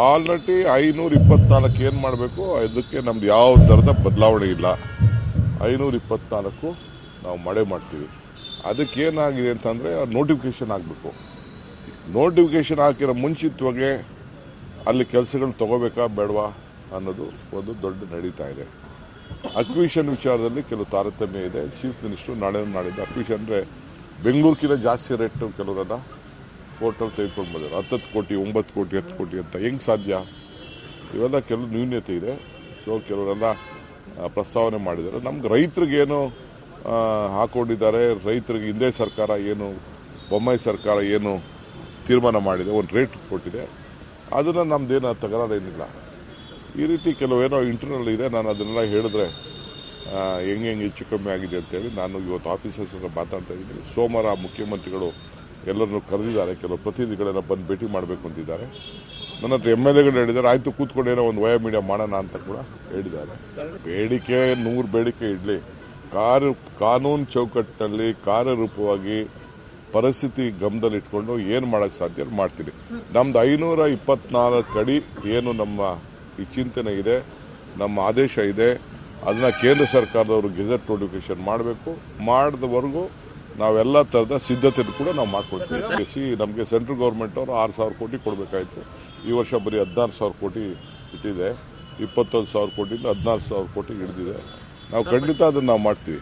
Already ಐನೂರ ಇಪ್ಪತ್ನಾಲ್ಕು ಏನು ಮಾಡಬೇಕು? ಅದಕ್ಕೆ ನಮ್ದು ಯಾವ ಥರದ ಬದಲಾವಣೆ ಇಲ್ಲ. ಐನೂರ ಇಪ್ಪತ್ನಾಲ್ಕು ನಾವು ಮಳೆ ಮಾಡ್ತೀವಿ. ಅದಕ್ಕೆ ಏನಾಗಿದೆ ಅಂತಂದ್ರೆ ನೋಟಿಫಿಕೇಶನ್ ಆಗಬೇಕು ನೋಟಿಫಿಕೇಶನ್ ಹಾಕಿರೋ ಮುಂಚಿತವಾಗಿ ಅಲ್ಲಿ ಕೆಲಸಗಳು ತಗೋಬೇಕಾ ಬೇಡವಾ ಅನ್ನೋದು ಒಂದು ದೊಡ್ಡ ನಡೀತಾ ಇದೆ. ಅಕ್ವಿಷನ್ ವಿಚಾರದಲ್ಲಿ ಕೆಲವು ತಾರತಮ್ಯ ಇದೆ. ಚೀಫ್ ಮಿನಿಸ್ಟರ್ ನಾಳೆ ನಾಡಿದ್ದು ಅಕ್ವಿಷನ್ ಅಂದರೆ ಬೆಂಗಳೂರಿಗಿಂತ ಜಾಸ್ತಿ ರೇಟ್ ಕೆಲವರೆಲ್ಲ ಕೋರ್ಟಲ್ಲಿ ತೆಗೆದುಕೊಂಡು ಬಂದರು. ಹತ್ತತ್ತು ಕೋಟಿ, ಒಂಬತ್ತು ಕೋಟಿ, ಹತ್ತು ಕೋಟಿ ಅಂತ. ಹೆಂಗೆ ಸಾಧ್ಯ? ಇವೆಲ್ಲ ಕೆಲವು ನ್ಯೂನ್ಯತೆ ಇದೆ. ಸೊ ಕೆಲವರೆಲ್ಲ ಪ್ರಸ್ತಾವನೆ ಮಾಡಿದ್ದಾರೆ. ನಮ್ಗೆ ರೈತರಿಗೇನು ಹಾಕೊಂಡಿದ್ದಾರೆ, ರೈತರಿಗೆ ಹಿಂದೆ ಸರ್ಕಾರ ಏನು, ಬೊಮ್ಮಾಯಿ ಸರ್ಕಾರ ಏನು ತೀರ್ಮಾನ ಮಾಡಿದೆ, ಒಂದು ರೇಟ್ ಕೊಟ್ಟಿದೆ. ಅದನ್ನು ನಮ್ದೇನು ತಕರಾರೇನಿಲ್ಲ ಈ ರೀತಿ ಕೆಲವೇನೋ ಇಂಟರ್ನಲ್ ಇದೆ, ನಾನು ಅದನ್ನೆಲ್ಲ ಹೇಳಿದ್ರೆ ಹೆಂಗೆ ಹೆಂಗೆ ಹೆಚ್ಚು ಕಮ್ಮಿ ಆಗಿದೆ ಅಂತೇಳಿ ನಾನು ಇವತ್ತು ಆಫೀಸರ್ಸ್ ಹತ್ರ ಮಾತಾಡ್ತಾ ಇದ್ದೀನಿ. ಸೋಮವಾರ ಮುಖ್ಯಮಂತ್ರಿಗಳು ಎಲ್ಲರನ್ನು ಕರೆದಿದ್ದಾರೆ. ಕೆಲವು ಪ್ರತಿನಿಧಿಗಳೆಲ್ಲ ಬಂದು ಭೇಟಿ ಮಾಡಬೇಕು ಅಂತಿದ್ದಾರೆ. ನನ್ನ ಹತ್ರ ಎಂ ಎಲ್ ಎಗಳು ಹೇಳಿದ್ದಾರೆ. ಆಯಿತು, ಕೂತ್ಕೊಂಡು ಏನೋ ಒಂದು ವಯ ಮೀಡಿಯಾ ಮಾಡೋಣ ಅಂತ ಕೂಡ ಹೇಳಿದ್ದಾರೆ. ಬೇಡಿಕೆ, ನೂರು ಬೇಡಿಕೆ ಇಡಲಿ. ಕಾರು, ಕಾನೂನು ಚೌಕಟ್ಟಿನಲ್ಲಿ ಕಾರ್ಯರೂಪವಾಗಿ ಪರಿಸ್ಥಿತಿ ಗಮನದಲ್ಲಿಟ್ಕೊಂಡು ಏನು ಮಾಡೋಕ್ಕೆ ಸಾಧ್ಯ ಮಾಡ್ತೀನಿ. ನಮ್ದು ಐನೂರ ಇಪ್ಪತ್ನಾಲ್ಕು ಅಡಿ ಏನು ನಮ್ಮ ಈ ಚಿಂತನೆ ಇದೆ, ನಮ್ಮ ಆದೇಶ ಇದೆ. ಅದನ್ನ ಕೇಂದ್ರ ಸರ್ಕಾರದವರು ಗೆಜೆಟ್ ನೋಟಿಫಿಕೇಶನ್ ಮಾಡಬೇಕು. ಮಾಡಿದವರೆಗೂ ನಾವೆಲ್ಲ ಥರದ ಸಿದ್ಧತೆ ಕೂಡ ನಾವು ಮಾಡ್ಕೊಳ್ತೀವಿ. ಸಿ ನಮಗೆ ಸೆಂಟ್ರಲ್ ಗೌರ್ಮೆಂಟ್ ಅವರು ಆರು ಸಾವಿರ ಕೋಟಿ ಕೊಡಬೇಕಾಯಿತು. ಈ ವರ್ಷ ಬರೀ ಹದಿನಾರು ಸಾವಿರ ಕೋಟಿ ಇಟ್ಟಿದೆ. ಇಪ್ಪತ್ತೊಂದು ಸಾವಿರ ಕೋಟಿಯಿಂದ ಹದಿನಾರು ಸಾವಿರ ಕೋಟಿ ಹಿಡಿದಿದೆ. ನಾವು ಖಂಡಿತ ಅದನ್ನು ನಾವು ಮಾಡ್ತೀವಿ.